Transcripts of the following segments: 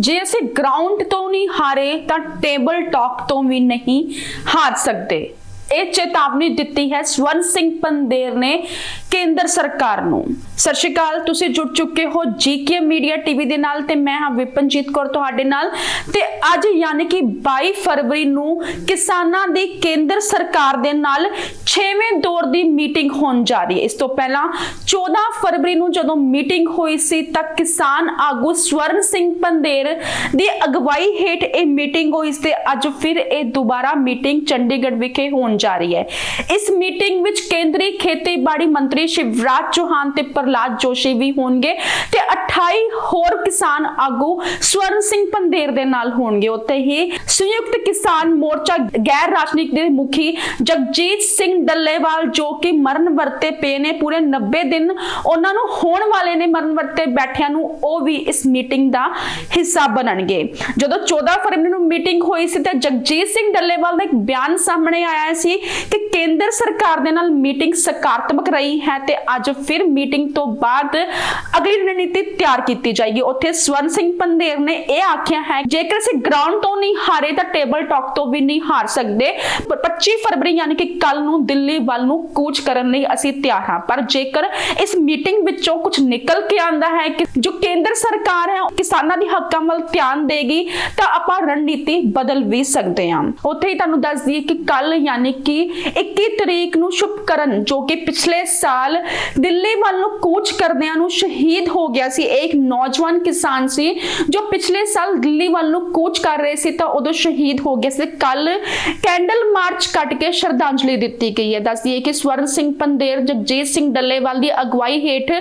ਜੇ ਅਸੀਂ ਗਰਾਊਂਡ ਤੋਂ ਨਹੀਂ ਹਾਰੇ ਤਾਂ ਟੇਬਲ ਟਾਕ ਤੋਂ ਵੀ ਨਹੀਂ ਹਾਰ ਸਕਦੇ। ਇਹ ਚੇਤਾਵਨੀ ਦਿੱਤੀ ਹੈ ਸਵਰਨ ਸਿੰਘ ਪੰਦੇਰ ਨੇ। ਕੇਂਦਰ ਸਰਕਾਰ ਨੂੰ। ਸਤਿ ਸ਼੍ਰੀ ਅਕਾਲ, ਤੁਸੀਂ ਜੁੜ ਚੁੱਕੇ ਹੋ ਜੀਕੇ ਮੀਡੀਆ ਟੀਵੀ ਦੇ ਨਾਲ ਤੇ ਮੈਂ ਹਾਂ ਵਿਪਨਜੀਤ ਕੌਰ ਤੁਹਾਡੇ ਨਾਲ। ਤੇ ਅੱਜ ਯਾਨੀ ਕਿ 22 ਫਰਵਰੀ ਨੂੰ ਕਿਸਾਨਾਂ ਦੀ ਕੇਂਦਰ ਸਰਕਾਰ ਦੇ ਨਾਲ 6ਵੇਂ ਦੌਰ ਦੀ ਮੀਟਿੰਗ ਹੋਣ ਜਾ ਰਹੀ ਹੈ। ਇਸ ਤੋਂ ਪਹਿਲਾਂ 14 ਫਰਵਰੀ ਨੂੰ ਜਦੋਂ ਮੀਟਿੰਗ ਹੋਈ ਸੀ ਤਾਂ ਕਿਸਾਨ ਆਗੂ ਸਵਰਨ ਸਿੰਘ ਪੰਦੇਰ ਦੀ ਅਗਵਾਈ ਹੇਠ ਇਹ ਮੀਟਿੰਗ ਹੋਈ ਸੀ ਤੇ ਅੱਜ ਫਿਰ ਇਹ ਦੁਬਾਰਾ ਮੀਟਿੰਗ ਚੰਡੀਗੜ੍ਹ ਵਿਖੇ ਹੋਣ ਜਾ ਰਹੀ ਹੈ। ਇਸ ਮੀਟਿੰਗ ਵਿੱਚ ਕੇਂਦਰੀ ਖੇਤੀਬਾੜੀ ਮੰਤਰੀ ਸ਼ਿਵਰਾਜ ਚੌਹਾਨ ਤੇ ਪ੍ਰਲਾਦ ਜੋਸ਼ੀ ਵੀ ਹੋਣਗੇ ਤੇ 28 ਹੋਰ ਕਿਸਾਨ ਆਗੂ ਸਵਰਨ ਸਿੰਘ ਪੰਦੇਰ ਦੇ ਨਾਲ ਹੋਣਗੇ। ਉੱਥੇ ਹੀ ਸੰਯੁਕਤ ਕਿਸਾਨ ਮੋਰਚਾ ਗੈਰ ਰਾਜਨੀਤਿਕ ਦੇ ਮੁਖੀ ਜਗਜੀਤ ਸਿੰਘ ਡੱਲੇਵਾਲ ਜੋ ਕਿ ਮਰਨ ਵਰਤੇ ਪਏ ਨੇ, ਪੂਰੇ 90 ਦਿਨ ਉਹਨਾਂ ਨੂੰ ਹੋਣ ਵਾਲੇ ਨੇ ਮਰਨ ਵਰਤੇ ਬੈਠਿਆਂ ਨੂੰ, ਉਹ ਵੀ ਇਸ ਮੀਟਿੰਗ ਦਾ ਹਿੱਸਾ ਬਣਨਗੇ। ਜਦੋਂ 14 ਫਰਵਰੀ ਨੂੰ ਮੀਟਿੰਗ ਹੋਈ ਸੀ ਤਾਂ ਜਗਜੀਤ ਸਿੰਘ ਡੱਲੇਵਾਲ ਦਾ ਇੱਕ ਬਿਆਨ ਸਾਹਮਣੇ ਆਇਆ ਸੀ ਕਿ ਕੇਂਦਰ ਸਰਕਾਰ ਦੇ ਨਾਲ ਮੀਟਿੰਗ ਸਕਾਰਾਤਮਕ ਰਹੀ ਹੈ। ਤੇ ਅੱਜ ਫਿਰ ਮੀਟਿੰਗ ਤੋਂ ਬਾਅਦ ਅਗਲੀ ਰਣਨੀਤੀ ਤਿਆਰ ਕੀਤੀ ਜਾਏਗੀ। ਉੱਥੇ ਸਵਰਨ ਸਿੰਘ ਪੰਦੇਰ ਨੇ ਇਹ ਆਖਿਆ ਹੈ, ਜੇਕਰ ਅਸੀਂ ਗਰਾਊਂਡ ਤੋਂ ਨਹੀਂ ਹਾਰੇ ਤਾਂ ਟੇਬਲ ਟਾਕ ਤੋਂ ਵੀ ਨਹੀਂ ਹਾਰ ਸਕਦੇ। 25 ਫਰਵਰੀ ਯਾਨੀ ਕਿ ਕੱਲ ਨੂੰ ਦਿੱਲੀ ਵੱਲ ਨੂੰ ਕੂਚ ਕਰਨ ਲਈ ਅਸੀਂ ਤਿਆਰ ਹਾਂ। ਪਰ ਜੇਕਰ ਇਸ ਮੀਟਿੰਗ ਵਿੱਚੋਂ ਕੁਝ ਨਿਕਲ ਕੇ ਆਂਦਾ ਹੈ ਕਿ ਜੋ ਕੇਂਦਰ ਸਰਕਾਰ ਹੈ ਕਿਸਾਨਾਂ ਦੀ ਹੱਕਾਂ ਵੱਲ ਧਿਆਨ ਦੇਗੀ, ਤਾਂ ਆਪਾਂ ਰਣਨੀਤੀ ਬਦਲ ਵੀ ਸਕਦੇ ਹਾਂ। ਉੱਥੇ ਹੀ ਤੁਹਾਨੂੰ ਦੱਸ ਦਈਏ ਕਿ ਕੱਲ ਯਾਨੀ ਕਿ 21 ਤਰੀਕ ਨੂੰ ਸ਼ੁਭਕਰਨ, ਜੋ ਕਿ ਪਿਛਲੇ ਸਾਲ ਦਿੱਲੀ ਵੱਲ ਨੂੰ ਕੂਚ ਕਰਦਿਆਂ ਨੂੰ ਸ਼ਹੀਦ ਹੋ ਗਿਆ ਸੀ। ਇਹ ਇੱਕ ਨੌਜਵਾਨ ਕਿਸਾਨ ਸੀ ਜੋ ਪਿਛਲੇ ਸਾਲ ਦਿੱਲੀ ਵੱਲ ਨੂੰ ਕੂਚ ਕਰ ਰਹੇ ਸੀ ਤਾਂ ਉਦੋਂ ਸ਼ਹੀਦ ਹੋ ਗਿਆ ਸੀ। ਕੱਲ ਕੈਂਡਲ ਮਾਰਚ ਕੱਟ ਕੇ ਸ਼ਰਧਾਂਜਲੀ ਦਿੱਤੀ ਗਈ ਹੈ। ਦੱਸ ਦਈਏ ਕਿ ਸਵਰਨ ਸਿੰਘ ਪੰਦੇਰ ਜਗਜੀਤ ਸਿੰਘ ਡੱਲੇਵਾਲ ਦੀ ਅਗਵਾਈ ਹੇਠ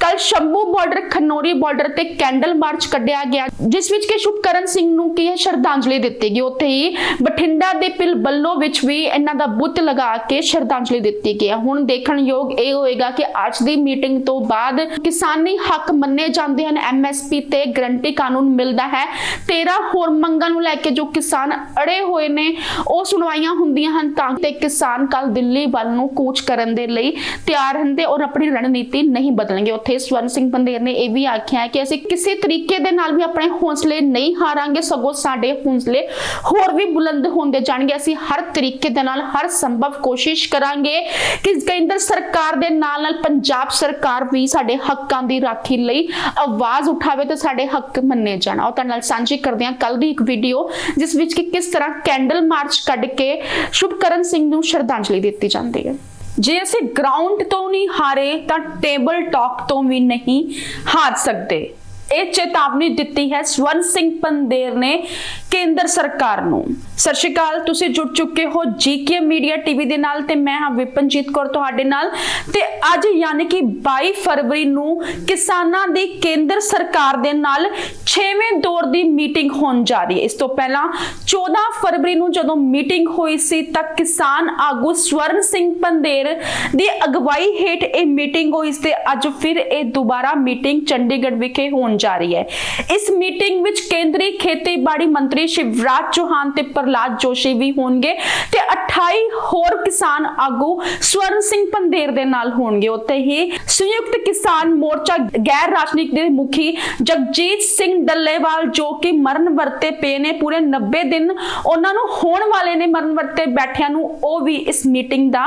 ਕੱਲ ਸ਼ੰਭੂ ਬਾਰਡਰ ਖਨੌਰੀ ਬਾਰਡਰ ਤੇ ਕੈਂਡਲ ਮਾਰਚ ਕੱਢਿਆ ਗਿਆ, ਜਿਸ ਵਿੱਚ ਕਿ ਸ਼ੁਭਕਰਨ ਸਿੰਘ ਨੂੰ ਕੀ ਹੈ, ਸ਼ਰਧਾਂਜਲੀ ਦਿੱਤੀ ਗਈ। ਉੱਥੇ ਹੀ ਬਠਿੰਡਾ ਦੇ ਪਿਲ ਬੱਲੋ ਵਿੱਚ ਵੀ ਇਹਨਾਂ ਦਾ ਬੁੱਤ ਲਗਾ ਕੇ ਸ਼ਰਧਾਂਜਲੀ ਦਿੱਤੀ ਗਈ ਹੈ। ਹੁਣ ਦੇਖਣਯੋਗ ਇਹ ਹੋਏਗਾ ਕਿ ਅੱਜ ਦੀ ਮੀਟਿੰਗ ਤੋਂ ਬਾਅਦ ਕਿਸਾਨੀ ਹੱਕ ਮੰਨੇ ਜਾਂਦੇ ਹਨ। ਐਮਐਸਪੀ ਤੇ ਗਰੰਟੀ ਕਾਨੂੰਨ ਮਿਲਦਾ ਹੈ। 13 ਹੋਰ ਮੰਗਾਂ ਨੂੰ ਲੈ ਕੇ ਜੋ ਕਿਸਾਨ ਅੜੇ ਹੋਏ ਨੇ, ਉਹ ਸੁਣਵਾਈਆਂ ਹੁੰਦੀਆਂ ਹਨ ਤਾਂ ਤੇ ਕਿਸਾਨ ਕੱਲ ਦਿੱਲੀ ਵੱਲ ਨੂੰ ਕੂਚ ਕਰਨ ਦੇ ਲਈ ਤਿਆਰ ਹਨ ਤੇ ਔਰ ਆਪਣੀ ਰਣਨੀਤੀ ਨਹੀਂ ਬਦਲਣਗੇ। ਉੱਥੇ ਸਵਰਨ ਸਿੰਘ ਪੰਦੇਰ ਨੇ ਇਹ ਵੀ ਆਖਿਆ ਹੈ ਕਿ ਅਸੀਂ ਕਿਸੇ ਤਰੀਕੇ ਦੇ ਨਾਲ ਵੀ ਆਪਣੇ ਹੌਸਲੇ ਨਹੀਂ ਹਾਰਾਂਗੇ, ਸਗੋਂ ਸਾਡੇ ਹੌਸਲੇ ਹੋਰ ਵੀ ਬੁਲੰਦ ਹੁੰਦੇ ਜਾਣਗੇ। ਅਸੀਂ ਹਰ ਤਰੀਕੇ ਦੇ ਨਾਲ, ਹਰ ਸੰਭਵ ਕੋਸ਼ਿਸ਼ ਕਰਾਂਗੇ ਕਿ ਕੇਂਦਰ ਸਰਕਾਰ ਦੇ ਨਾਲ ਨਾਲ ਪੰਜਾਬ ਸਰਕਾਰ ਵੀ ਸਾਡੇ ਹੱਕਾਂ ਦੀ ਰਾਖੀ ਲਈ ਆਵਾਜ਼ ਉਠਾਵੇ ਤੇ ਸਾਡੇ ਹੱਕ ਮੰਨੇ ਜਾਣ। ਉਹ ਤੁਹਾਡੇ ਨਾਲ ਸਾਂਝੀ ਕਰਦੇ ਹਾਂ ਕੱਲ ਦੀ ਇੱਕ ਵੀਡੀਓ ਜਿਸ ਵਿੱਚ ਕਿ ਕਿਸ ਤਰ੍ਹਾਂ ਕੈਂਡਲ ਮਾਰਚ ਕੱਢ ਕੇ ਸ਼ੁਭਕਰਨ ਸਿੰਘ ਨੂੰ ਸ਼ਰਧਾਂਜਲੀ ਦਿੱਤੀ ਜਾਂਦੀ ਹੈ। ਜੇ ਅਸੀਂ ਗਰਾਊਂਡ ਤੋਂ ਨਹੀਂ ਹਾਰੇ ਤਾਂ ਟੇਬਲ ਟਾਕ ਤੋਂ ਵੀ ਨਹੀਂ ਹਾਰ ਸਕਦੇ। ਇਹ ਚੇਤਾਵਨੀ ਦਿੱਤੀ ਹੈ ਸਵਰਨ ਸਿੰਘ ਪੰਦੇਰ ਨੇ ਕੇਂਦਰ ਸਰਕਾਰ ਨੂੰ। ਸਤਿ ਸ਼੍ਰੀ ਅਕਾਲ, ਤੁਸੀਂ ਜੁੜ ਚੁੱਕੇ ਹੋ ਜੀਕੇ ਮੀਡੀਆ ਟੀਵੀ ਦੇ ਨਾਲ ਤੇ ਮੈਂ ਹਾਂ ਵਿਪਨਜੀਤ ਕੌਰ ਤੁਹਾਡੇ ਨਾਲ। ਤੇ ਅੱਜ ਯਾਨੀ ਕਿ 22 ਫਰਵਰੀ ਨੂੰ ਕਿਸਾਨਾਂ ਦੀ ਕੇਂਦਰ ਸਰਕਾਰ ਦੇ ਨਾਲ 6ਵੇਂ ਦੌਰ ਦੀ ਮੀਟਿੰਗ ਹੋਣ ਜਾ ਰਹੀ ਹੈ। ਇਸ ਤੋਂ ਪਹਿਲਾਂ 14 ਫਰਵਰੀ ਨੂੰ ਜਦੋਂ ਮੀਟਿੰਗ ਹੋਈ ਸੀ ਤਾਂ ਕਿਸਾਨ ਆਗੂ ਸਵਰਨ ਸਿੰਘ ਪੰਦੇਰ ਦੀ ਅਗਵਾਈ ਹੇਠ ਇਹ ਮੀਟਿੰਗ ਹੋਈ ਸੀ ਤੇ ਅੱਜ ਫਿਰ ਇਹ ਦੁਬਾਰਾ ਮੀਟਿੰਗ ਚੰਡੀਗੜ੍ਹ ਵਿਖੇ ਹੋਣ ਜਾ ਰਹੀ ਹੈ। ਇਸ ਮੀਟਿੰਗ ਵਿੱਚ ਕੇਂਦਰੀ ਖੇਤੀਬਾੜੀ ਮੰਤਰੀ ਸ਼ਿਵਰਾਜ ਚੌਹਾਨ ਤੇ ਪ੍ਰਲਾਦ ਜੋਸ਼ੀ ਵੀ ਹੋਣਗੇ ਤੇ 28 ਹੋਰ ਕਿਸਾਨ ਆਗੂ ਸਵਰਨ ਸਿੰਘ ਪੰਦੇਰ ਦੇ ਨਾਲ ਹੋਣਗੇ। ਉੱਥੇ ਹੀ ਸੰਯੁਕਤ ਕਿਸਾਨ ਮੋਰਚਾ ਗੈਰ ਰਾਜਨੀਤਿਕ ਦੇ ਮੁਖੀ ਜਗਜੀਤ ਸਿੰਘ ਡੱਲੇਵਾਲ ਜੋ ਕਿ ਮਰਨ ਵਰਤੇ ਪਏ ਨੇ, ਪੂਰੇ 90 ਦਿਨ ਉਹਨਾਂ ਨੂੰ ਹੋਣ ਵਾਲੇ ਨੇ ਮਰਨ ਵਰਤੇ ਬੈਠਿਆਂ ਨੂੰ, ਉਹ ਵੀ ਇਸ ਮੀਟਿੰਗ ਦਾ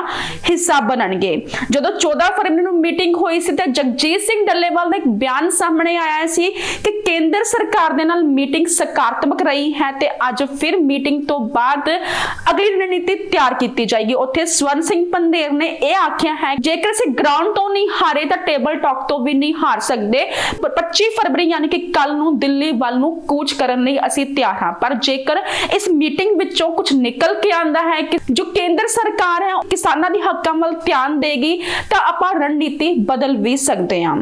ਹਿੱਸਾ ਬਣਨਗੇ। ਜਦੋਂ 14 ਫਰਵਰੀ ਨੂੰ ਮੀਟਿੰਗ ਹੋਈ ਸੀ ਤਾਂ ਜਗਜੀਤ ਸਿੰਘ ਡੱਲੇਵਾਲ ਦਾ ਇੱਕ ਬਿਆਨ ਸਾਹਮਣੇ ਆਇਆ ਸੀ ਕਿ ਕੇਂਦਰ ਸਰਕਾਰ ਦੇ ਨਾਲ ਮੀਟਿੰਗ ਸਕਾਰਾਤਮਕ ਰਹੀ ਹੈ ਤੇ ਅੱਜ ਫਿਰ ਮੀਟਿੰਗ ਤੋਂ ਬਾਅਦ ਅਗਲੀ ਰਣਨੀਤੀ ਤਿਆਰ ਕੀਤੀ ਜਾਏਗੀ। ਉੱਥੇ ਸਵਰਨ ਸਿੰਘ ਪੰਦੇਰ ਨੇ ਇਹ ਆਖਿਆ ਹੈ, ਜੇਕਰ ਅਸੀਂ ਗਰਾਊਂਡ ਤੋਂ ਨਹੀਂ ਹਾਰੇ ਤਾਂ ਟੇਬਲ ਟਾਕ ਤੋਂ ਵੀ ਨਹੀਂ ਹਾਰ ਸਕਦੇ। 25 ਫਰਵਰੀ ਯਾਨੀ ਕਿ ਕੱਲ ਨੂੰ ਦਿੱਲੀ ਵੱਲ ਨੂੰ ਕੂਚ ਕਰਨ ਲਈ ਅਸੀਂ ਤਿਆਰ ਹਾਂ। ਪਰ ਜੇਕਰ ਇਸ ਮੀਟਿੰਗ ਵਿੱਚੋਂ ਕੁਝ ਨਿਕਲ ਕੇ ਆਂਦਾ ਹੈ ਕਿ ਜੋ ਕੇਂਦਰ ਸਰਕਾਰ ਹੈ ਕਿਸਾਨਾਂ ਦੇ ਹੱਕਾਂ ਵੱਲ ਧਿਆਨ ਦੇਗੀ ਤਾਂ ਆਪਾਂ ਰਣਨੀਤੀ ਬਦਲ ਵੀ ਸਕਦੇ ਹਾਂ।